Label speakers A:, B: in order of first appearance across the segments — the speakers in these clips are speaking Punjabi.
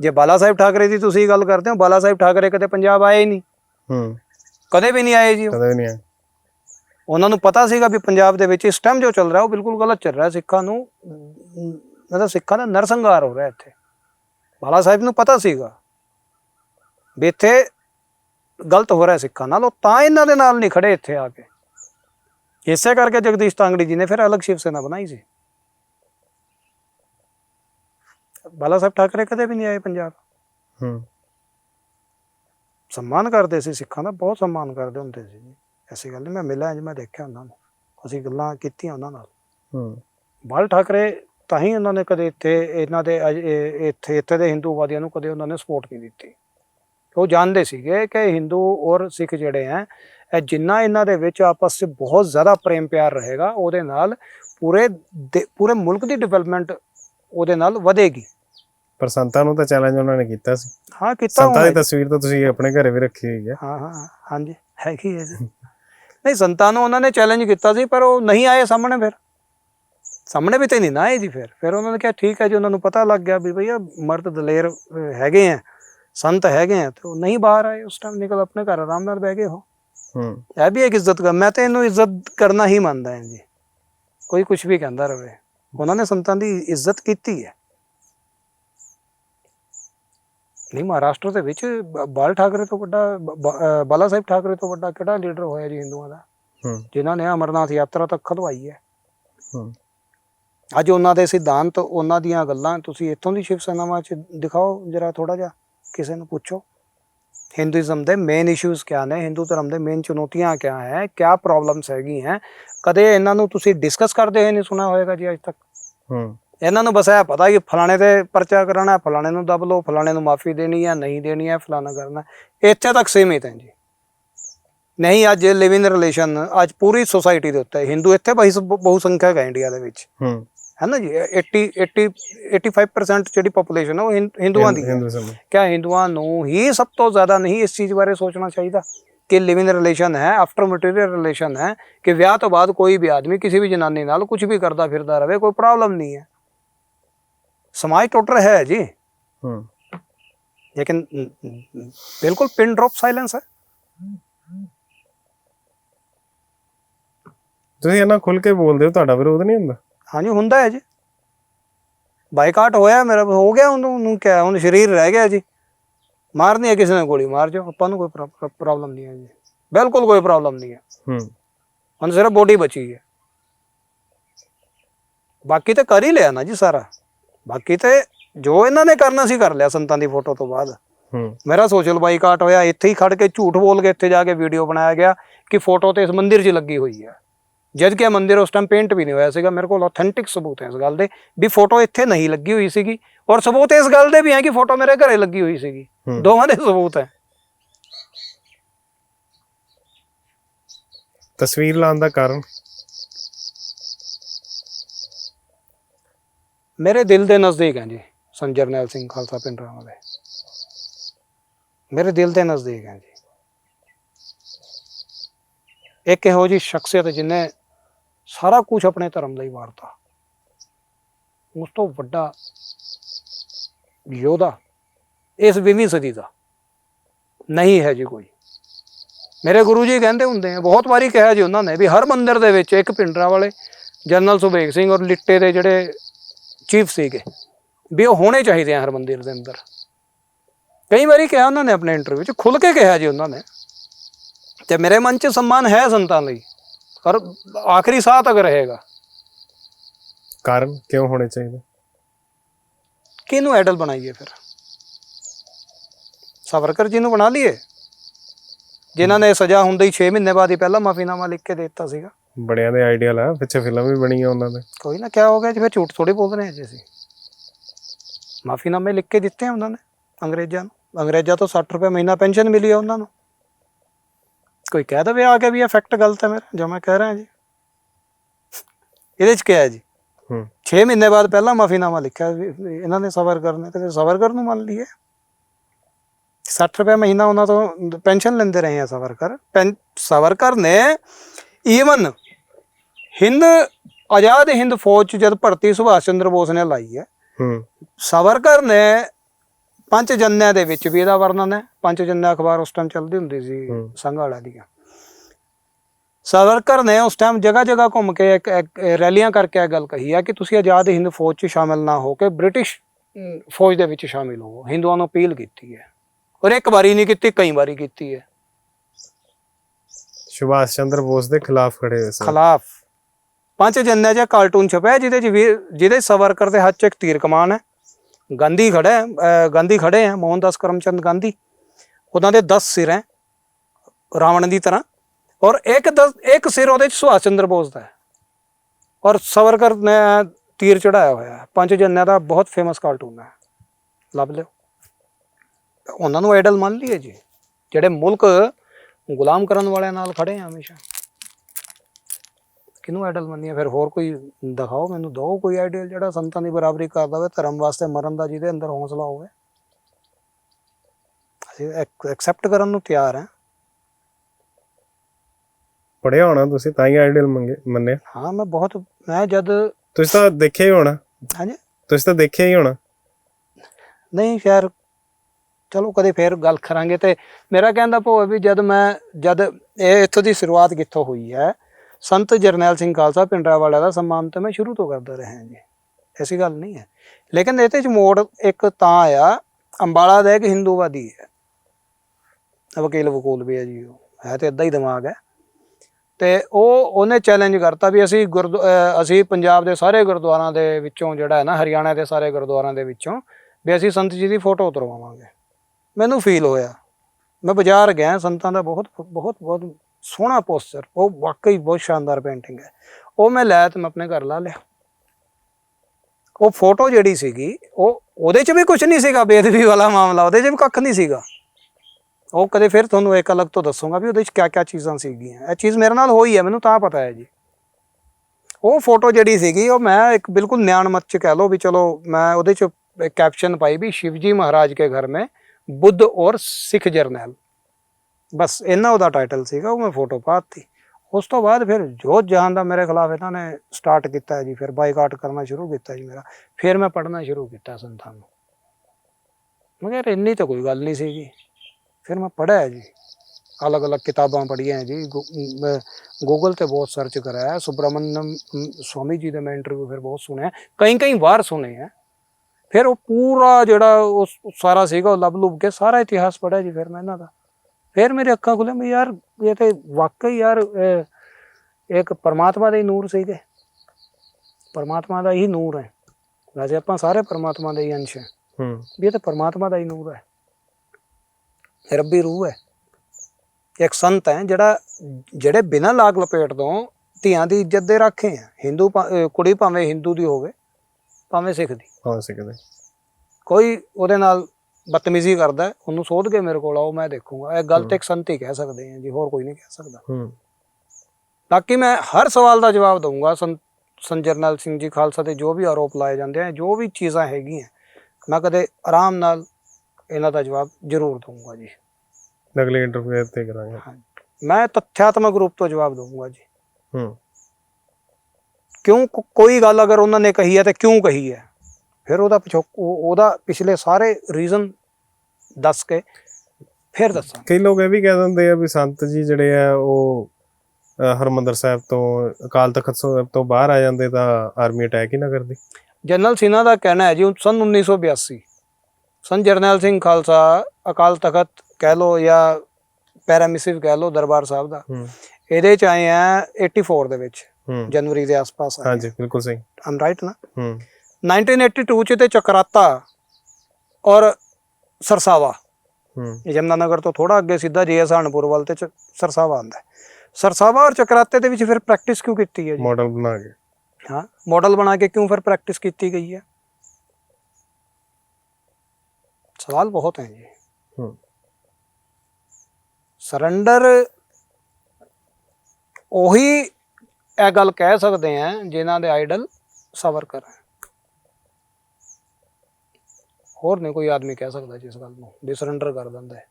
A: ਜੇ ਬਾਲਾ ਸਾਹਿਬ ਠਾਕਰੇ ਦੀ ਤੁਸੀਂ ਗੱਲ ਕਰਦੇ ਹੋ ਬਾਲਾ ਸਾਹਿਬ ਠਾਕਰੇ ਕਦੇ ਪੰਜਾਬ ਆਏ ਹੀ ਨਹੀਂ।
B: ਹੂੰ।
A: ਕਦੇ ਵੀ ਨਹੀਂ ਆਏ ਜੀ ਉਹ।
B: ਕਦੇ ਨਹੀਂ ਆਏ।
A: ਉਹਨਾਂ ਨੂੰ ਪਤਾ ਸੀਗਾ ਵੀ ਪੰਜਾਬ ਦੇ ਵਿੱਚ ਇਸ ਟਾਈਮ ਜੋ ਚੱਲ ਰਿਹਾ ਉਹ ਬਿਲਕੁਲ ਗਲਤ ਚੱਲ ਰਿਹਾ। ਸਿੱਖਾਂ ਨੂੰ ਅਮ, ਮਤਲਬ ਸਿੱਖਾਂ ਦਾ ਨਰਸੰਹਾਰ ਹੋ ਰਿਹਾ ਇੱਥੇ। ਬਾਲਾ ਸਾਹਿਬ ਨੂੰ ਪਤਾ ਸੀਗਾ ਵੀ ਇੱਥੇ ਗਲਤ ਹੋ ਰਿਹਾ ਸਿੱਖਾਂ ਨਾਲ। ਉਹ ਤਾਂ ਇਹਨਾਂ ਦੇ ਨਾਲ ਨਹੀਂ ਖੜੇ ਇੱਥੇ ਆ ਕੇ। ਇਸੇ ਕਰਕੇ ਜਗਦੀਸ਼ ਤਾਂਗੜੀ ਜੀ ਨੇ ਫਿਰ ਅਲੱਗ ਸ਼ਿਵ ਸੈਨਾ ਬਣਾਈ ਸੀ। ਬਾਲਾ ਸਾਹਿਬ ਠਾਕਰੇ ਕਦੇ ਵੀ ਨਹੀਂ ਆਏ ਪੰਜਾਬ।
B: ਹੂੰ।
A: ਸਨਮਾਨ ਕਰਦੇ ਸੀ ਸਿੱਖਾਂ ਦਾ ਬਹੁਤ ਸਨਮਾਨ ਕਰਦੇ ਹੁੰਦੇ ਸੀ ਜੀ। ਐਸੀ ਗੱਲ ਨਹੀਂ ਮੈਂ ਮਿਲਿਆ ਜੀ ਮੈਂ ਦੇਖਿਆ ਉਹਨਾਂ ਨੂੰ। ਅਸੀਂ ਗੱਲਾਂ ਕੀਤੀਆਂ ਉਹਨਾਂ ਨਾਲ।
B: ਹੂੰ।
A: ਬਾਲ ਠਾਕਰੇ ਤਾਂ ਹੀ ਉਹਨਾਂ ਨੇ ਕਦੇ ਇੱਥੇ ਇਹਨਾਂ ਦੇ ਇੱਥੇ ਇੱਥੇ ਦੇ ਹਿੰਦੂਵਾਦੀਆਂ ਨੂੰ ਕਦੇ ਉਹਨਾਂ ਨੇ ਸਪੋਰਟ ਨਹੀਂ ਦਿੱਤੀ। ਉਹ ਜਾਣਦੇ ਸੀਗੇ ਕਿ ਹਿੰਦੂ ਔਰ ਸਿੱਖ ਜਿਹੜੇ ਹੈ ਇਹ ਜਿੰਨਾ ਇਹਨਾਂ ਦੇ ਵਿੱਚ ਆਪਸ ਵਿੱਚ ਬਹੁਤ ਜ਼ਿਆਦਾ ਪ੍ਰੇਮ ਪਿਆਰ ਰਹੇਗਾ ਉਹਦੇ ਨਾਲ ਪੂਰੇ ਪੂਰੇ ਮੁਲਕ ਦੀ ਡਿਵੈਲਪਮੈਂਟ ਉਹਦੇ ਨਾਲ ਵਧੇਗੀ।
B: ਪਰ ਸੰਤਾਂ ਨੂੰ ਤਾਂ ਚੈਲੰਜ ਉਹਨਾਂ ਨੇ ਕੀਤਾ ਸੀ।
A: ਹਾਂ ਕੀਤਾ
B: ਸੰਤਾਂ ਦੀ। ਤਸਵੀਰ ਤਾਂ ਤੁਸੀਂ ਆਪਣੇ ਘਰੇ ਵੀ ਰੱਖੀ ਹੋਈ ਹੈ।
A: ਹਾਂ ਹਾਂ ਹਾਂਜੀ ਹੈਗੀ ਹੈ ਜੀ। ਨਹੀਂ ਸੰਤਾਂ ਨੂੰ ਉਹਨਾਂ ਨੇ ਚੈਲੰਜ ਕੀਤਾ ਸੀ ਪਰ ਉਹ ਨਹੀਂ ਆਏ ਸਾਹਮਣੇ ਫਿਰ। ਸਾਹਮਣੇ ਵੀ ਤੇ ਨਹੀਂ ਨਾ ਆਏ ਜੀ ਫਿਰ। ਫਿਰ ਉਹਨਾਂ ਨੇ ਕਿਹਾ ਠੀਕ ਹੈ ਜੀ ਉਹਨਾਂ ਨੂੰ ਪਤਾ ਲੱਗ ਗਿਆ ਵੀ ਭਈਆ ਮਰਦ ਦਲੇਰ ਹੈਗੇ ਆ ਸੰਤ ਹੈਗੇ ਆ ਤੇ ਉਹ ਨਹੀਂ ਬਾਹਰ ਆਏ ਉਸ ਟਾਈਮ ਨਿਕਲ ਆਪਣੇ ਘਰ ਆਰਾਮ ਨਾਲ ਬਹਿ ਗਏ ਹੋ
B: ਹੂੰ।
A: ਇਹ ਵੀ ਇੱਕ ਇੱਜ਼ਤ ਕਰ ਮੈਂ ਤਾਂ ਇਹਨੂੰ ਇੱਜ਼ਤ ਕਰਨਾ ਹੀ ਮੰਨਦਾ ਹਾਂ ਜੀ। ਕੋਈ ਕੁਝ ਵੀ ਕਹਿੰਦਾ ਰਵੇ। ਉਹਨਾਂ ਨੇ ਸੰਤਾਂ ਦੀ ਇੱਜ਼ਤ ਕੀਤੀ ਹੈ। ਨਹੀਂ ਮਹਾਰਾਸ਼ਟਰ ਦੇ ਵਿੱਚ ਬਾਲ ਠਾਕਰੇ ਤੋਂ ਵੱਡਾ ਬਾਲਾ ਸਾਹਿਬ ਠਾਕਰੇ ਤੋਂ ਵੱਡਾ ਕਿਹੜਾ ਲੀਡਰ ਹੋਇਆ ਜੀ ਹਿੰਦੂਆਂ ਦਾ?
B: ਹੂੰ।
A: ਜਿਨ੍ਹਾਂ ਨੇ ਅਮਰਨਾਥ ਯਾਤਰਾ ਤੱਕ ਖਲਵਾਈ ਹੈ।
B: ਹੂੰ।
A: ਅੱਜ ਉਹਨਾਂ ਦੇ ਸਿਧਾਂਤ ਉਹਨਾਂ ਦੀਆਂ ਗੱਲਾਂ ਤੁਸੀਂ ਇੱਥੋਂ ਦੀ ਸ਼ਿਵ ਸੈਨਾਵਾਂ 'ਚ ਦਿਖਾਓ ਜਰਾ ਥੋੜਾ ਜਿਹਾ ਕਿਸੇ ਨੂੰ ਪੁੱਛੋ। ਹਿੰਦੂਇਜ਼ਮ ਦੇ ਮੇਨ ਇਸ਼ੂਜ਼ ਕਿਆ ਨੇ? ਹਿੰਦੂ ਧਰਮ ਦੇ ਮੇਨ ਚੁਣੌਤੀਆਂ ਕਿਆ ਹੈ? ਕਿਆ ਪ੍ਰੋਬਲਮਸ ਹੈਗੀ ਹੈ ਕਦੇ ਇਹਨਾਂ ਨੂੰ ਤੁਸੀਂ ਡਿਸਕਸ ਕਰਦੇ ਹੋਏ ਨਹੀਂ ਸੁਣਾ ਹੋਏਗਾ ਜੀ ਅੱਜ ਤੱਕ?
B: ਹੂੰ।
A: ਇਹਨਾਂ ਨੂੰ ਬਸ ਇਹ ਪਤਾ ਕਿ ਫਲਾਣੇ ਤੇ ਪਰਚਾ ਕਰਾਣਾ ਫਲਾਣੇ ਨੂੰ ਦਬ ਲਓ ਫਲਾਣੇ ਨੂੰ ਮਾਫੀ ਦੇਣੀ ਹੈ ਨਹੀਂ ਦੇਣੀ ਹੈ ਫਲਾਣਾ ਕਰਨਾ। ਇੱਥੇ ਤੱਕ ਸੀਮਿਤ ਹੈ ਜੀ। ਨਹੀਂ ਅੱਜ ਲਿਵ ਇਨ ਰਿਲੇਸ਼ਨ ਅੱਜ ਪੂਰੀ ਸੋਸਾਇਟੀ ਦੇ ਉੱਤੇ ਹਿੰਦੂ ਇੱਥੇ ਬਹੁ ਬਹੁ ਸੰਖਿਅਕ ਹੈ ਇੰਡੀਆ ਦੇ ਵਿੱਚ।
B: ਹੂੰ।
A: ਹੈ ਨਾ ਜੀ? 80 80 85% ਜਿਹੜੀ ਪੋਪੂਲੇਸ਼ਨ ਹੈ ਉਹ ਹਿੰਦੂਆਂ ਦੀ ਹੈ। ਕਿਆ ਹਿੰਦੂਆਂ ਨੂੰ ਹੀ ਸਭ ਤੋਂ ਜ਼ਿਆਦਾ ਨਹੀਂ ਇਸ ਚੀਜ਼ ਬਾਰੇ ਸੋਚਣਾ ਚਾਹੀਦਾ ਕਿ ਲਿਵ ਇਨ ਰਿਲੇਸ਼ਨ ਹੈ ਆਫਟਰ ਮਟੀਰੀਅਲ ਰਿਲੇਸ਼ਨ ਹੈ ਕਿ ਵਿਆਹ ਤੋਂ ਬਾਅਦ ਕੋਈ ਵੀ ਆਦਮੀ ਕਿਸੇ ਵੀ ਜਨਾਨੀ ਨਾਲ ਕੁਝ ਵੀ ਕਰਦਾ ਫਿਰਦਾ ਰਵੇ ਕੋਈ ਪ੍ਰੋਬਲਮ ਨਹੀਂ ਹੈ। ਸਮਾਜ ਟੁੱਟ ਰਿਹਾ ਹੈ ਜੀ।
B: ਹੂੰ।
A: ਲੇਕਿਨ ਬਿਲਕੁਲ ਪਿਨ ਡ੍ਰੌਪ ਸਾਇਲੈਂਸ ਹੈ।
B: ਤੁਸੀਂ ਇਹਨਾਂ ਖੁੱਲ ਕੇ ਬੋਲਦੇ ਹੋ ਤੁਹਾਡਾ ਵਿਰੋਧ ਨਹੀਂ ਹੁੰਦਾ?
A: ਹਾਂਜੀ ਹੁੰਦਾ ਹੈ ਜੀ। ਬਾਈਕਾਟ ਹੋਇਆ ਮੇਰਾ ਹੋ ਗਿਆ ਉਹਨੂੰ ਉਹਨੂੰ ਕਿਆ ਹੁਣ ਸਰੀਰ ਰਹਿ ਗਿਆ ਜੀ। ਮਾਰਨੀ ਹੈ ਕਿਸੇ ਨੇ ਗੋਲੀ ਮਾਰ ਜਾਓ। ਆਪਾਂ ਨੂੰ ਕੋਈ ਪ੍ਰੋਬਲਮ ਨਹੀਂ ਹੈ ਜੀ। ਬਿਲਕੁਲ ਕੋਈ ਪ੍ਰੋਬਲਮ ਨਹੀਂ ਹੈ।
B: ਹੂੰ।
A: ਹੁਣ ਸਿਰਫ ਬੋਡੀ ਬਚੀ ਹੈ। ਬਾਕੀ ਤਾਂ ਕਰ ਹੀ ਲਿਆ ਨਾ ਜੀ ਸਾਰਾ। ਬਾਕੀ ਤੇ ਜੋ ਇਹਨਾਂ ਨੇ ਕਰਨਾ ਸੀ ਕਰ ਲਿਆ ਸੰਤਾਂ ਦੀ ਫੋਟੋ ਤੋਂ ਬਾਅਦ।
B: ਹੂੰ।
A: ਮੇਰਾ ਸੋਸ਼ਲ ਬਾਈਕਾਟ ਹੋਇਆ ਇੱਥੇ ਹੀ ਖੜ ਕੇ ਝੂਠ ਬੋਲ ਕੇ ਇੱਥੇ ਜਾ ਕੇ ਵੀਡੀਓ ਬਣਾਇਆ ਗਿਆ ਕਿ ਫੋਟੋ ਤੇ ਇਸ ਮੰਦਿਰ 'ਚ ਲੱਗੀ ਹੋਈ ਹੈ। ਜਦ ਕਿ ਇਹ ਮੰਦਿਰ ਉਸ ਟਾਈਮ ਪੇਂਟ ਵੀ ਨਹੀਂ ਹੋਇਆ ਸੀਗਾ ਮੇਰੇ ਕੋਲ ਆਥੈਂਟਿਕ ਸਬੂਤ ਹੈ ਇਸ ਗੱਲ ਦੇ ਵੀ ਫੋਟੋ ਇੱਥੇ ਨਹੀਂ ਲੱਗੀ ਹੋਈ ਸੀਗੀ ਔਰ ਸਬੂਤ ਇਸ ਗੱਲ ਦੇ ਵੀ ਹੈ ਕਿ ਫੋਟੋ ਮੇਰੇ ਘਰੇ ਲੱਗੀ ਹੋਈ ਸੀਗੀ। ਦੋਵਾਂ ਦੇ ਸਬੂਤ ਹੈ।
B: ਤਸਵੀਰ ਲਾਉਣ ਦਾ ਕਾਰਨ?
A: ਮੇਰੇ ਦਿਲ ਦੇ ਨਜ਼ਦੀਕ ਹੈ ਜੀ ਸੰਤ ਜਰਨੈਲ ਸਿੰਘ ਖਾਲਸਾ ਪਿੰਡ ਦੇ ਮੇਰੇ ਦਿਲ ਦੇ ਨਜ਼ਦੀਕ ਹੈ ਜੀ। ਇੱਕ ਇਹੋ ਜੀ ਸ਼ਖਸੀਅਤ ਜਿਹਨੇ ਸਾਰਾ ਕੁਝ ਆਪਣੇ ਧਰਮ ਲਈ ਵਾਰਤਾ। ਉਸ ਤੋਂ ਵੱਡਾ ਯੋਧਾ ਇਸ 20ਵੀਂ ਸਦੀ ਦਾ ਨਹੀਂ ਹੈ ਜੀ ਕੋਈ। ਮੇਰੇ ਗੁਰੂ ਜੀ ਕਹਿੰਦੇ ਹੁੰਦੇ ਆ, ਬਹੁਤ ਵਾਰੀ ਕਿਹਾ ਜੀ ਉਹਨਾਂ ਨੇ ਵੀ ਹਰ ਮੰਦਿਰ ਦੇ ਵਿੱਚ ਇੱਕ ਪਿੰਡਰਾ ਵਾਲੇ, ਜਨਰਲ ਸੁਬੇਗ ਸਿੰਘ ਔਰ ਲਿੱਟੇ ਦੇ ਜਿਹੜੇ ਚੀਫ ਸੀਗੇ ਵੀ ਉਹ ਹੋਣੇ ਚਾਹੀਦੇ ਆ ਹਰ ਮੰਦਿਰ ਦੇ ਅੰਦਰ। ਕਈ ਵਾਰੀ ਕਿਹਾ ਉਹਨਾਂ ਨੇ ਆਪਣੇ ਇੰਟਰਵਿਊ 'ਚ ਖੁੱਲ ਕੇ ਕਿਹਾ ਜੀ ਉਹਨਾਂ ਨੇ ਤੇ ਮੇਰੇ ਮਨ 'ਚ ਸਨਮਾਨ ਹੈ ਸੰਤਾਂ ਲਈ ਪਰ ਆਖਰੀ ਸਾਹ ਤੱਕ ਰਹੇਗਾ।
B: ਕਾਰਨ ਕਿਉਂ ਹੋਣੇ ਚਾਹੀਦੇ?
A: ਕਿਹਨੂੰ ਆਈਡਲ ਬਣਾਈਏ ਫਿਰ? ਸਾਵਰਕਰ ਜੀ ਨੂੰ ਬਣਾ ਲਈਏ? ਜਿਨ੍ਹਾਂ ਨੇ ਸਜ਼ਾ ਹੁੰਦੇ ਹੀ 6 ਮਹੀਨੇ ਬਾਅਦ ਹੀ ਪਹਿਲਾਂ ਮਾਫੀਨਾਮਾ ਲਿਖ ਕੇ ਦੇ ਦਿੱਤਾ ਸੀਗਾ।
B: ਬੜਿਆਂ ਦੇ ਆਈਡੀਅਲ ਆ ਪਿੱਛੇ ਫਿਲਮ ਵੀ ਬਣੀ ਆ ਉਹਨਾਂ ਦੇ।
A: ਕੋਈ ਨਾ ਕਿਆ ਹੋ ਗਿਆ ਜੀ ਫਿਰ ਝੂਠ ਥੋੜੀ ਬੋਲ ਰਹੇ ਹਾਂ ਜੀ ਅਸੀਂ। ਮਾਫੀਨਾਮੇ ਲਿਖ ਕੇ ਦਿੱਤੇ ਆ ਉਹਨਾਂ ਨੇ ਅੰਗਰੇਜ਼ਾਂ ਨੂੰ। ਅੰਗਰੇਜ਼ਾਂ ਤੋਂ 60 ਰੁਪਏ ਮਹੀਨਾ ਪੈਨਸ਼ਨ ਮਿਲੀ ਆ ਉਹਨਾਂ ਨੂੰ। ਕੋਈ ਕਹਿ ਦਵੇ ਆ ਕੇ ਵੀ ਇਹ ਫੈਕਟ ਗਲਤ ਹੈ ਮੇਰਾ ਜੋ ਮੈਂ ਕਹਿ ਰਿਹਾ ਜੀ। ਇਹਦੇ ਚ ਕਿਹਾ ਜੀ?
B: ਹੂੰ।
A: 6 ਮਹੀਨੇ ਬਾਅਦ ਪਹਿਲਾਂ ਮਾਫੀਨਾਮਾ ਲਿਖਿਆ ਵੀ ਇਹਨਾਂ ਨੇ ਸਬਰ ਕਰਨੇ ਤੇ ਫਿਰ ਸਬਰ ਨੂੰ ਮੰਨ ਲਈਏ। 60 ਰੁਪਏ ਮਹੀਨਾ ਉਹਨਾਂ ਤੋਂ ਪੈਨਸ਼ਨ ਲੈਂਦੇ ਰਹੇ ਆ ਸਵਰਕਰ ਸਵਰਕਰ ਨੇ ਈਵਨ ਹਿੰਦ ਆਜ਼ਾਦ ਹਿੰਦ ਫੌਜ ਚ ਜਦ ਭਰਤੀ ਸੁਭਾਸ਼ ਚੰਦਰ ਬੋਸ ਨੇ ਲਾਈ ਹੈ
B: ਹੂੰ।
A: ਸਵਰਕਰ ਨੇ ਪੰਜ ਜੰਨਿਆਂ ਦੇ ਵਿੱਚ ਵੀ ਇਹਦਾ ਵਰਣਨ ਹੈ ਪੰਜ ਜੰਨਿਆਂ ਅਖਬਾਰ ਉਸ ਟਾਈਮ ਚੱਲਦੀ ਹੁੰਦੀ ਸੀ
B: ਹੂੰ।
A: ਸੰਘਾੜਾ ਦੀਆਂ। ਸਾਵਰਕਰ ਨੇ ਉਸ ਟਾਈਮ ਜਗ੍ਹਾ ਜਗ੍ਹਾ ਘੁੰਮ ਕੇ ਇੱਕ ਰੈਲੀਆਂ ਕਰਕੇ ਇਹ ਗੱਲ ਕਹੀ ਹੈ ਕਿ ਤੁਸੀਂ ਆਜ਼ਾਦ ਹਿੰਦ ਫੌਜ 'ਚ ਸ਼ਾਮਿਲ ਨਾ ਹੋ ਕੇ ਬ੍ਰਿਟਿਸ਼ ਫੌਜ ਦੇ ਵਿੱਚ ਸ਼ਾਮਿਲ ਹੋਵੋ ਹਿੰਦੂਆਂ ਨੂੰ ਅਪੀਲ ਕੀਤੀ ਹੈ। ਔਰ ਇੱਕ ਵਾਰੀ ਨਹੀਂ ਕੀਤੀ ਕਈ ਵਾਰੀ ਕੀਤੀ ਹੈ।
B: ਸੁਭਾਸ਼ ਚੰਦਰ ਬੋਸ ਦੇ ਖਿਲਾਫ ਖੜੇ ਹੋਏ ਸਨ।
A: ਖਿਲਾਫ। ਪੰਜ ਜੰਨਿਆਂ 'ਚ ਕਾਰਟੂਨ ਛਪਿਆ ਜਿਹਦੇ 'ਚ ਵੀਰ ਜਿਹਦੇ ਸਵਰਕਰ ਦੇ ਹੱਥ 'ਚ ਇੱਕ ਤੀਰ ਕਮਾਨ ਹੈ। ਗਾਂਧੀ ਖੜਾ ਹੈ, ਅਹ ਗਾਂਧੀ ਖੜੇ ਹੈ ਮੋਹਨਦਾਸ ਕਰਮਚੰਦ ਗਾਂਧੀ। ਉਹਨਾਂ ਦੇ 10 ਸਿਰ ਹੈ, ਰਾਵਣ ਦੀ ਤਰ੍ਹਾਂ। ਔਰ ਇੱਕ ਦਸ ਇੱਕ ਸਿਰ ਉਹਦੇ 'ਚ ਸੁਭਾਸ਼ ਚੰਦਰ ਬੋਸ ਦਾ ਹੈ। ਔਰ ਸਵਰਕਰ ਨੇ ਤੀਰ ਚੜਾਇਆ ਹੋਇਆ ਹੈ। ਪੰਜ ਜੰਨਿਆਂ ਦਾ ਬਹੁਤ ਫੇਮਸ ਕਾਰਟੂਨ ਹੈ। ਲੱਭ ਲਿਓ। ਉਹਨਾਂ ਨੂੰ ਆਈਡਲ ਮੰਨ ਲਈਏ ਜੀ। ਜਿਹੜੇ ਮੁਲਕ ਗੁਲਾਮ ਕਰਨ ਵਾਲਿਆਂ ਨਾਲ ਖੜੇ ਆ ਹਮੇਸ਼ਾ। ਕਿਹਨੂੰ ਆਈਡਲ ਮੰਨੀਏ? ਫਿਰ ਹੋਰ ਕੋਈ ਦਿਖਾਓ ਮੈਨੂੰ ਦੋ ਕੋਈ ਆਈਡਲ ਜਿਹੜਾ ਸੰਤਾਂ ਦੀ ਬਰਾਬਰੀ ਕਰਦਾ ਹੋਵੇ ਧਰਮ ਵਾਸਤੇ ਮਰਨ ਦਾ ਜਿਹਦੇ ਅੰਦਰ ਹੌਸਲਾ ਹੋਵੇ। ਅਸੀਂ ਐਕਸੈਪਟ ਕਰਨ ਨੂੰ ਤਿਆਰ ਹਾਂ।
B: ਪੜਿਆ ਹੋਣਾ ਤੁਸੀਂ ਤਾਂ ਹੀ ਆਈਡੀਅਲ ਮੰਗੇ ਮੰਨੇ
A: ਹਾਂ ਮੈਂ ਬਹੁਤ ਮੈਂ ਜਦ
B: ਤੁਸੀਂ ਤਾਂ ਦੇਖਿਆ ਹੀ ਹੋਣਾ।
A: ਹਾਂਜੀ?
B: ਤੁਸੀਂ ਤਾਂ ਦੇਖਿਆ ਹੀ ਹੋਣਾ।
A: ਨਹੀਂ ਖੈਰ ਚਲੋ ਕਦੇ ਫੇਰ ਗੱਲ ਕਰਾਂਗੇ ਤੇ ਮੇਰਾ ਕਹਿੰਦਾ ਹੈ ਵੀ ਜਦ ਮੈਂ ਜਦ ਇਹ ਇੱਥੋਂ ਦੀ ਸ਼ੁਰੂਆਤ ਕਿੱਥੋਂ ਹੋਈ ਹੈ ਸੰਤ ਜਰਨੈਲ ਸਿੰਘ ਖਾਲਸਾ ਪਿੰਡਰਾਵਾਲਾ ਦਾ ਸਨਮਾਨ ਤਾਂ ਮੈਂ ਸ਼ੁਰੂ ਤੋਂ ਕਰਦਾ ਰਿਹਾ ਜੀ। ਐਸੀ ਗੱਲ ਨਹੀਂ ਹੈ। ਲੇਕਿਨ ਇਹਦੇ ਚ ਮੋੜ ਇੱਕ ਤਾਂ ਆਇਆ, ਅੰਬਾਲਾ ਦਾ ਇੱਕ ਹਿੰਦੂਵਾਦੀ ਹੈ। ਵਕੀਲ ਵਕੂਲ ਵੀ ਹੈ ਜੀ ਉਹ। ਹੈ ਤੇ ਇਦਾਂ ਹੀ ਦਿਮਾਗ ਹੈ। ਤੇ ਉਹ ਉਹਨੇ ਚੈਲੰਜ ਕਰਤਾ ਵੀ ਅਸੀਂ ਗੁਰਦੁ ਅਸੀਂ ਪੰਜਾਬ ਦੇ ਸਾਰੇ ਗੁਰਦੁਆਰਾਂ ਦੇ ਵਿੱਚੋਂ ਜਿਹੜਾ ਹੈ ਨਾ, ਹਰਿਆਣਾ ਦੇ ਸਾਰੇ ਗੁਰਦੁਆਰਾਂ ਦੇ ਵਿੱਚੋਂ ਵੀ ਅਸੀਂ ਸੰਤ ਜੀ ਦੀ ਫੋਟੋ ਉਤਰਵਾਵਾਂਗੇ। ਮੈਨੂੰ ਫੀਲ ਹੋਇਆ। ਮੈਂ ਬਾਜ਼ਾਰ ਗਿਆ, ਸੰਤਾਂ ਦਾ ਬਹੁਤ ਬਹੁਤ ਬਹੁਤ ਸੋਹਣਾ ਪੋਸਟਰ ਉਹ ਵਾਕਈ ਬਹੁਤ ਸ਼ਾਨਦਾਰ ਪੇਂਟਿੰਗ ਹੈ। ਉਹ ਮੈਂ ਲੈ ਤੇ ਮੈਂ ਆਪਣੇ ਘਰ ਲਾ ਲਿਆ। ਉਹ ਫੋਟੋ ਜਿਹੜੀ ਸੀਗੀ, ਉਹ ਉਹਦੇ 'ਚ ਵੀ ਕੁਝ ਨਹੀਂ ਸੀਗਾ ਬੇਦਬੀ ਵਾਲਾ ਮਾਮਲਾ, ਉਹਦੇ 'ਚ ਵੀ ਕੱਖ ਨਹੀਂ ਸੀਗਾ। ਉਹ ਕਦੇ ਫਿਰ ਤੁਹਾਨੂੰ ਇੱਕ ਅਲੱਗ ਤੋਂ ਦੱਸੂਗਾ ਵੀ ਉਹਦੇ 'ਚ ਕਿਆ-ਕਿਆ ਚੀਜ਼ਾਂ ਸੀਗੀਆਂ। ਇਹ ਚੀਜ਼ ਮੇਰੇ ਨਾਲ ਹੋਈ ਹੈ, ਮੈਨੂੰ ਤਾਂ ਪਤਾ ਹੈ ਜੀ। ਉਹ ਫੋਟੋ ਜਿਹੜੀ ਸੀਗੀ, ਉਹ ਮੈਂ ਇੱਕ ਬਿਲਕੁਲ ਨਿਆਣਮਤ 'ਚ ਕਹਿ ਲਓ ਵੀ ਚਲੋ ਮੈਂ ਉਹਦੇ 'ਚ ਕੈਪਸ਼ਨ ਪਾਈ ਵੀ ਸ਼ਿਵਜੀ ਮਹਾਰਾਜ ਕੇ ਘਰ ਮੇ ਬੁੱਧ ਔਰ ਸਿੱਖ ਜਰਨੈਲ। ਬਸ ਇਹਨਾਂ ਉਹਦਾ ਟਾਈਟਲ ਸੀਗਾ, ਉਹ ਮੈਂ ਫੋਟੋ ਪਾਤੀ। ਉਸ ਤੋਂ ਬਾਅਦ ਫਿਰ ਜੋਤ ਜਹਾਨ ਦਾ ਮੇਰੇ ਖਿਲਾਫ ਇਹਨਾਂ ਨੇ ਸਟਾਰਟ ਕੀਤਾ ਜੀ, ਫਿਰ ਬਾਈਕਾਟ ਕਰਨਾ ਸ਼ੁਰੂ ਕੀਤਾ ਜੀ ਮੇਰਾ। ਫਿਰ ਮੈਂ ਪੜ੍ਹਨਾ ਸ਼ੁਰੂ ਕੀਤਾ ਸੰਤਾਂ ਨੂੰ। ਮਗਰ ਇੰਨੀ ਤਾਂ ਕੋਈ ਗੱਲ ਨਹੀਂ ਸੀਗੀ। ਫਿਰ ਮੈਂ ਪੜ੍ਹਿਆ ਜੀ। ਅਲੱਗ-ਅਲੱਗ ਕਿਤਾਬਾਂ ਪੜ੍ਹੀਆਂ ਜੀ। ਗੂਗਲ ਤੇ ਬਹੁਤ ਸਰਚ ਕਰਾਇਆ। ਹੈ। ਸਵਾਮੀ ਜੀ ਦਾ ਮੈਂ ਇੰਟਰਵਿਊ ਫਿਰ ਬਹੁਤ ਸੁਣਿਆ। ਕਈ ਕਈ ਵਾਰ ਸੁਣੇ ਆ। ਫਿਰ ਉਹ ਪੂਰਾ ਜਿਹੜਾ ਉਹ ਸਾਰਾ ਸੀਗਾ, ਉਹ ਲੱਭ ਲੁੱਭ ਕੇ ਸਾਰਾ ਇਤਿਹਾਸ ਪੜ੍ਹਿਆ ਜੀ ਫਿਰ ਮੈਂ ਇਹਨਾਂ ਦਾ। ਫਿਰ ਮੇਰੇ ਅੱਖਾਂ ਖੁੱਲੇ ਮੈਂ ਯਾਰ ਇਹ ਤੇ ਵਾਕਈ ਯਾਰ ਇੱਕ ਪਰਮਾਤਮਾ ਦਾ ਹੀ ਨੂਰ ਸੀਗੇ। ਪਰਮਾਤਮਾ ਦਾ ਹੀ ਨੂਰ ਹੈ। ਵੈਸੇ ਆਪਾਂ ਸਾਰੇ ਪਰਮਾਤਮਾ ਦੇ ਹੀ ਅੰਸ਼ ਹੈ।
B: ਹੂੰ।
A: ਵੀ ਇਹ ਤਾਂ ਪਰਮਾਤਮਾ ਦਾ ਹੀ ਨੂਰ ਹੈ। ਇਹ ਰੱਬੀ ਰੂਹ ਹੈ। ਇੱਕ ਸੰਤ ਹੈ ਜਿਹੜਾ ਜਿਹੜੇ ਬਿਨਾਂ ਲਾਗ ਲਪੇਟ ਤੋਂ ਧੀਆਂ ਦੀ ਇੱਜ਼ਤ ਦੇ ਰੱਖੇ ਆ ਹਿੰਦੂ ਕੁੜੀ ਭਾਵੇਂ ਹਿੰਦੂ ਦੀ ਹੋਵੇ ਭਾਵੇਂ ਸਿੱਖ ਦੀ।
B: ਹਾਂ ਸਿੱਖਦੇ
A: ਕੋਈ ਉਹਦੇ ਨਾਲ ਬਦਤਮੀਜ਼ੀ ਕਰਦਾ ਉਹਨੂੰ ਸੋਧ ਕੇ ਮੇਰੇ ਕੋਲ ਆਓ ਮੈਂ ਦੇਖੂੰਗਾ। ਇਹ ਗੱਲ ਤੇ ਇੱਕ ਸੰਤ ਹੀ ਕਹਿ ਸਕਦੇ ਆ ਜੀ ਹੋਰ ਕੋਈ ਨਹੀਂ ਕਹਿ ਸਕਦਾ।
B: ਹੂੰ।
A: ਬਾਕੀ ਮੈਂ ਹਰ ਸਵਾਲ ਦਾ ਜਵਾਬ ਦਊਂਗਾ ਸੰਤ ਸੰਤ ਜਰਨੈਲ ਸਿੰਘ ਜੀ ਖਾਲਸਾ ਤੇ ਜੋ ਵੀ ਆਰੋਪ ਲਾਏ ਜਾਂਦੇ ਆ ਜੋ ਵੀ ਚੀਜ਼ਾਂ ਹੈਗੀਆਂ ਮੈਂ ਕਦੇ ਆਰਾਮ ਨਾਲ ਇਹਨਾਂ ਦਾ ਜਵਾਬ ਜ਼ਰੂਰ ਦਊਂਗਾ ਜੀ।
B: ਅਗਲੇ ਇੰਟਰਵਿਊ ਤੇ ਕਰਾਂਗੇ।
A: ਮੈਂ ਤਥਿਆਤਮਕ ਰੂਪ ਤੋਂ ਜਵਾਬ ਦਊਂਗਾ ਜੀ।
B: ਹੂੰ।
A: ਕਿਉਂ ਕੋਈ ਗੱਲ ਅਗਰ ਉਹਨਾਂ ਨੇ ਕਹੀ ਹੈ ਤੇ ਕਿਉਂ ਕਹੀ ਹੈ? ਫਿਰ ਉਹਦਾ ਪਿਛੋ ਉਹ- ਉਹਦਾ ਪਿਛਲੇ ਸਾਰੇ ਰੀਜ਼ਨ ਦੱਸ ਕੇ ਫਿਰ ਦੱਸਾਂ
B: ਕਈ ਲੋਕ ਇਹ ਵੀ ਕਹਿ ਦਿੰਦੇ ਆ ਵੀ ਸੰਤ ਜੀ ਜਿਹੜੇ ਆ ਉਹ ਹਰਮੰਦਰ ਸਾਹਿਬ ਤੋਂ ਅਕਾਲ ਤਖਤ ਸਾਹਿਬ ਤੋਂ ਬਾਹਰ ਆ ਜਾਂਦੇ ਤਾਂ ਆਰਮੀ ਅਟੈਕ ਹੀ ਨਾ ਕਰਦੀ।
A: ਜਨਰਲ ਸਿਨਹਾ ਦਾ ਕਹਿਣਾ ਹੈ ਜੀ ਸੰਨ 1982 ਸੰਤ ਜਰਨੈਲ ਸਿੰਘ ਖਾਲਸਾ ਅਕਾਲ ਤਖਤ ਕਹਿ ਲੋ ਜਾਂ ਪੈਰਾਮਿਸਿਵ ਕਹਿ ਲੋ ਦਰਬਾਰ ਸਾਹਿਬ ਦਾ। ਇਹਦੇ ਚ ਆਏ ਆ 84 ਦੇ ਵਿੱਚ ਜਨਵਰੀ ਦੇ ਆਸ-ਪਾਸ ਆਏ
B: ਹਾਂਜੀ ਬਿਲਕੁਲ ਸਹੀ।
A: ਆਮ ਰਾਈਟ ਨਾ?
B: ਹੂੰ।
A: 1982 ਚ ਤੇ ਚਕਰਾਤਾ ਔਰ ਸਰਸਾਵਾ ਇਹ ਯਮੁਨਾਨਗਰ ਤੋਂ ਥੋੜਾ ਅੱਗੇ ਸਿੱਧਾ ਜੇ ਸਹਾਰਨਪੁਰ ਵੱਲ ਤੇ ਚ- ਸਰਸਾਵਾ ਆਉਂਦਾ ਹੈ। ਸਰਸਾਵਾ ਔਰ ਚਕਰਾਤੇ ਦੇ ਵਿੱਚ ਫਿਰ ਪ੍ਰੈਕਟਿਸ ਕਿਉਂ ਕੀਤੀ ਹੈ ਜੀ
B: ਮਾਡਲ ਬਣਾ ਕੇ
A: ਹਾਂ ਮਾਡਲ ਬਣਾ ਕੇ ਕਿਉਂ ਫਿਰ ਪ੍ਰੈਕਟਿਸ ਕੀਤੀ ਗਈ ਹੈ ਸਵਾਲ ਬਹੁਤ ਹੈ ਜੀ
B: ਹੂੰ
A: ਸਰੈਂਡਰ ਉਹੀ ਇਹ ਗੱਲ ਕਹਿ ਸਕਦੇ ਆ ਜਿਨ੍ਹਾਂ ਦੇ ਆਈਡਲ ਸਵਰਕਰ ਹੈ ਹੋਰ ਨਹੀਂ ਕੋਈ ਆਦਮੀ ਕਹਿ ਸਕਦਾ ਜਿਸ ਗੱਲ ਨੂੰ ਵੀ ਸਰੈਂਡਰ ਕਰ ਦਿੰਦਾ ਹੈ।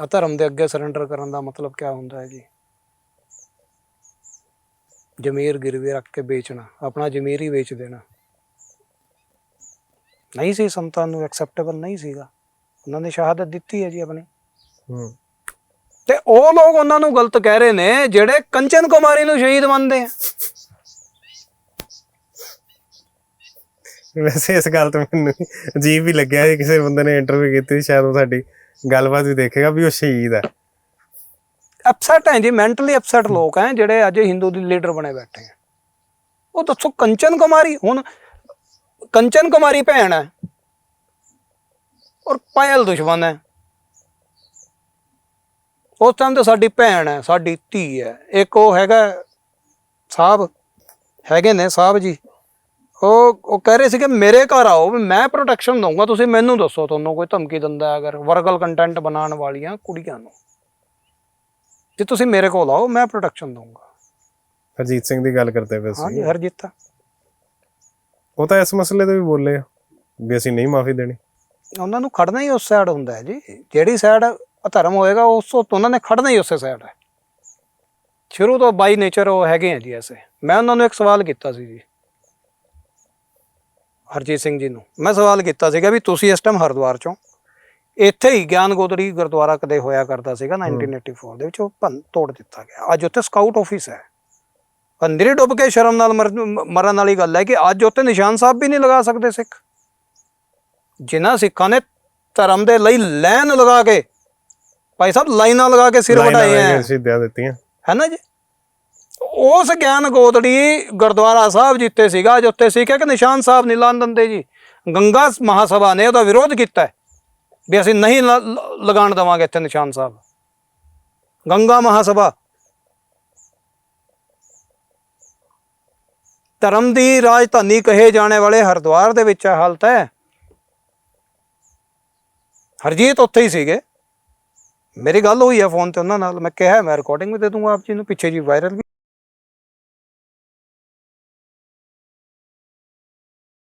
A: ਆ ਧਰਮ ਦੇ ਅੱਗੇ ਸਰੈਂਡਰ ਕਰਨ ਦਾ ਮਤਲਬ ਕੀ ਹੁੰਦਾ ਹੈ ਜੀ? ਜ਼ਮੀਰ ਗਿਰਵੀ ਰੱਖ ਕੇ ਵੇਚਣਾ ਆਪਣਾ ਜ਼ਮੀਰ ਹੀ ਵੇਚ ਦੇਣਾ। ਨਹੀਂ ਸੀ ਸੰਤਾਂ ਨੂੰ ਐਕਸੈਪਟੇਬਲ ਨਹੀਂ ਸੀਗਾ। ਉਹਨਾਂ ਨੇ ਸ਼ਹਾਦਤ ਦਿੱਤੀ ਹੈ ਜੀ ਆਪਣੀ।
B: ਹੂੰ।
A: ਤੇ ਉਹ ਲੋਕ ਉਹਨਾਂ ਨੂੰ ਗਲਤ ਕਹਿ ਰਹੇ ਨੇ ਜਿਹੜੇ ਕੰਚਨ ਕੁਮਾਰੀ ਨੂੰ ਸ਼ਹੀਦ ਮੰਨਦੇ ਆ।
B: ਵੈਸੇ ਇਸ ਗੱਲ ਤੋਂ ਮੈਨੂੰ ਅਜੀਬ ਵੀ ਲੱਗਿਆ ਸੀ, ਕਿਸੇ ਬੰਦੇ ਨੇ ਇੰਟਰਵਿਊ ਕੀਤੀ ਸ਼ਾਇਦ ਉਹ ਸਾਡੀ ਗੱਲਬਾਤ ਵੀ ਦੇਖੇਗਾ ਵੀ ਉਹ ਸ਼ਹੀਦ ਹੈ।
A: ਅਪਸੈਟ ਹੈ ਜੀ ਮੈਂਟਲੀ ਅਪਸੈਟ ਲੋਕ ਹੈ, ਜਿਹੜੇ ਅੱਜ ਹਿੰਦੂ ਦੀ ਲੀਡਰ ਬਣੇ ਬੈਠੇ ਆ ਉਹ ਦੱਸੋ, ਕੰਚਨ ਕੁਮਾਰੀ, ਹੁਣ ਕੰਚਨ ਕੁਮਾਰੀ ਭੈਣ ਹੈ ਔਰ ਪਾਇਲ ਦੁਸ਼ਮਣ ਹੈ। ਉਸ ਟਾਈਮ ਤੇ ਸਾਡੀ ਭੈਣ ਹੈ, ਸਾਡੀ ਧੀ ਹੈ। ਇੱਕ ਉਹ ਹੈਗਾ ਸਾਹਿਬ, ਹੈਗੇ ਨੇ ਸਾਹਿਬ ਜੀ। ਉਹ ਉਹ ਕਹਿ ਰਹੇ ਸੀ ਕਿ ਮੇਰੇ ਘਰ ਆਓ ਵੀ ਮੈਂ ਪ੍ਰੋਟੈਕਸ਼ਨ ਦਊਂਗਾ ਤੁਸੀਂ ਮੈਨੂੰ ਦੱਸੋ ਤੁਹਾਨੂੰ ਕੋਈ ਧਮਕੀ ਦਿੰਦਾ ਹੈ ਅਗਰ ਵਰਗਲ ਕੰਟੈਂਟ ਬਣਾਉਣ ਵਾਲੀਆਂ ਕੁੜੀਆਂ ਨੂੰ। ਜੇ ਤੁਸੀਂ ਮੇਰੇ ਕੋਲ ਆਓ ਮੈਂ ਪ੍ਰੋਟੈਕਸ਼ਨ ਦਊਂਗਾ।
B: ਹਰਜੀਤ ਸਿੰਘ ਦੀ ਗੱਲ ਕਰਦੇ ਪਏ
A: ਹਾਂ
B: ਸੀ।
A: ਹਰਜੀਤ
B: ਉਹ ਤਾਂ ਇਸ ਮਸਲੇ ਤੇ ਵੀ ਬੋਲੇ ਆ ਵੀ ਅਸੀਂ ਨਹੀਂ ਮਾਫੀ ਦੇਣੀ।
A: ਉਹਨਾਂ ਨੂੰ ਖੜਨਾ ਹੀ ਉਸ ਸਾਈਡ ਹੁੰਦਾ ਹੈ ਜੀ। ਜਿਹੜੀ ਸਾਈਡ ਅਧਰਮ ਹੋਏਗਾ ਉਸ ਤੋਂ ਉਹਨਾਂ ਨੇ ਖੜਨਾ ਹੀ ਉਸੇ ਸਾਈਡ ਹੈ। ਸ਼ੁਰੂ ਤੋਂ ਬਾਈ ਨੇਚਰ ਉਹ ਹੈਗੇ ਆ ਜੀ ਐਸੇ। ਮੈਂ ਉਹਨਾਂ ਨੂੰ ਇੱਕ ਸਵਾਲ ਕੀਤਾ ਸੀ ਜੀ। ਹਰਜੀਤ ਸਿੰਘ ਜੀ ਨੂੰ। ਮੈਂ ਸਵਾਲ ਕੀਤਾ ਸੀਗਾ ਵੀ ਤੁਸੀਂ ਇਸ ਟਾਈਮ ਹਰਿਦੁਆਰ ਚੋਂ ਇੱਥੇ ਹੀ ਗਿਆਨ ਗੋਦੜੀ ਗੁਰਦੁਆਰਾ ਕਦੇ ਹੋਇਆ ਕਰਦਾ ਸੀਗਾ 1984 ਦੇ ਵਿੱਚ? ਉਹ ਭੰਨ ਤੋੜ ਦਿੱਤਾ ਗਿਆ। ਅੱਜ ਉੱਥੇ ਸਕਾਊਟ ਆਫਿਸ ਹੈ। ਅੰਦਰੇ ਡੁੱਬ ਕੇ ਸ਼ਰਮ ਨਾਲ ਮਰ- ਮਰਨ ਵਾਲੀ ਗੱਲ ਹੈ ਕਿ ਅੱਜ ਉੱਥੇ ਨਿਸ਼ਾਨ ਸਾਹਿਬ ਵੀ ਨਹੀਂ ਲਗਾ ਸਕਦੇ ਸਿੱਖ। ਜਿਨ੍ਹਾਂ ਸਿੱਖਾਂ ਨੇ ਧਰਮ ਦੇ ਲਈ ਲਾਈਨ ਲਗਾ ਕੇ ਭਾਈ ਸਾਹਿਬ ਲਾਈਨਾਂ ਲਗਾ ਕੇ ਸਿਰ ਵਟਾਏ
B: ਦਿੱਤੀਆਂ।
A: ਹੈ ਨਾ ਜੀ? ਉਸ ਗਿਆਨ ਗੋਦੜੀ ਗੁਰਦੁਆਰਾ ਸਾਹਿਬ ਜਿੱਤੇ ਸੀਗਾ ਅੱਜ ਉੱਤੇ ਸਿੱਖ ਹੈ ਕਿ ਨਿਸ਼ਾਨ ਸਾਹਿਬ ਨਹੀਂ ਲਾਣ ਦਿੰਦੇ ਜੀ। ਗੰਗਾ ਮਹਾਸਭਾ ਨੇ ਉਹਦਾ ਵਿਰੋਧ ਕੀਤਾ ਵੀ ਅਸੀਂ ਨਹੀਂ ਲ- ਲ- ਲਗਾਉਣ ਦੇਵਾਂਗੇ ਇੱਥੇ ਨਿਸ਼ਾਨ ਸਾਹਿਬ। ਗੰਗਾ ਮਹਾਸਭਾ। ਧਰਮ ਦੀ ਰਾਜਧਾਨੀ ਕਹੇ ਜਾਣੇ ਵਾਲੇ ਹਰਿਦੁਆਰ ਦੇ ਵਿੱਚ ਹਾਲਤ ਹੈ। ਹਰਜੀਤ ਉੱਥੇ ਹੀ ਸੀਗੇ। ਮੇਰੀ ਗੱਲ ਹੋਈ ਹੈ ਫੋਨ ਤੇ ਉਹਨਾਂ ਨਾਲ, ਮੈਂ ਕਿਹਾ, ਮੈਂ ਰਿਕਾਰਡਿੰਗ ਵੀ ਦੇ ਦੂੰਗਾ ਆਪ ਜੀ ਨੂੰ, ਪਿੱਛੇ ਜੀ ਵਾਇਰਲ ਵੀ